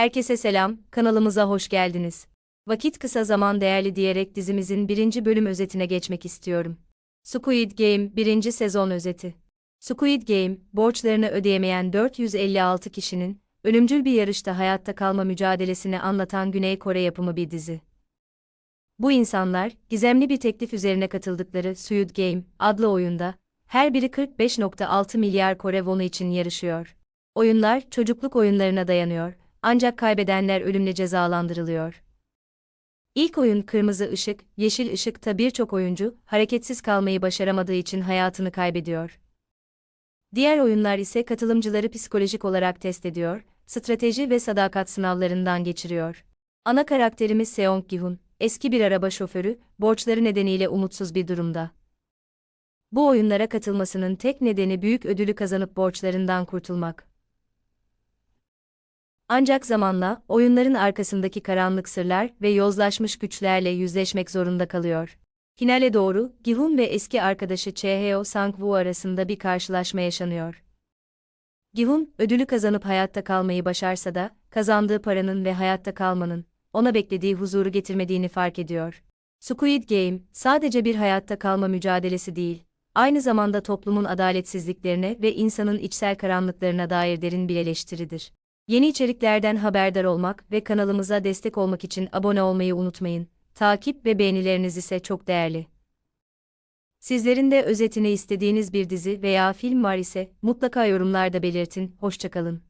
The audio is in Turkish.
Herkese selam, kanalımıza hoş geldiniz. Vakit kısa zaman değerli diyerek dizimizin birinci bölüm özetine geçmek istiyorum. Squid Game 1. sezon özeti. Squid Game, borçlarını ödeyemeyen 456 kişinin, ölümcül bir yarışta hayatta kalma mücadelesini anlatan Güney Kore yapımı bir dizi. Bu insanlar, gizemli bir teklif üzerine katıldıkları Squid Game adlı oyunda, her biri 45.6 milyar Kore wonu için yarışıyor. Oyunlar çocukluk oyunlarına dayanıyor, ancak kaybedenler ölümle cezalandırılıyor. İlk oyun kırmızı ışık, yeşil ışıkta birçok oyuncu hareketsiz kalmayı başaramadığı için hayatını kaybediyor. Diğer oyunlar ise katılımcıları psikolojik olarak test ediyor, strateji ve sadakat sınavlarından geçiriyor. Ana karakterimiz Seong Gi-hun, eski bir araba şoförü, borçları nedeniyle umutsuz bir durumda. Bu oyunlara katılmasının tek nedeni büyük ödülü kazanıp borçlarından kurtulmak. Ancak zamanla oyunların arkasındaki karanlık sırlar ve yozlaşmış güçlerle yüzleşmek zorunda kalıyor. Finale doğru Gihun ve eski arkadaşı Cheheo Sang-woo arasında bir karşılaşma yaşanıyor. Gihun, ödülü kazanıp hayatta kalmayı başarsa da, kazandığı paranın ve hayatta kalmanın, ona beklediği huzuru getirmediğini fark ediyor. Squid Game, sadece bir hayatta kalma mücadelesi değil, aynı zamanda toplumun adaletsizliklerine ve insanın içsel karanlıklarına dair derin bir eleştiridir. Yeni içeriklerden haberdar olmak ve kanalımıza destek olmak için abone olmayı unutmayın. Takip ve beğenileriniz ise çok değerli. Sizlerin de özetini istediğiniz bir dizi veya film var ise mutlaka yorumlarda belirtin. Hoşçakalın.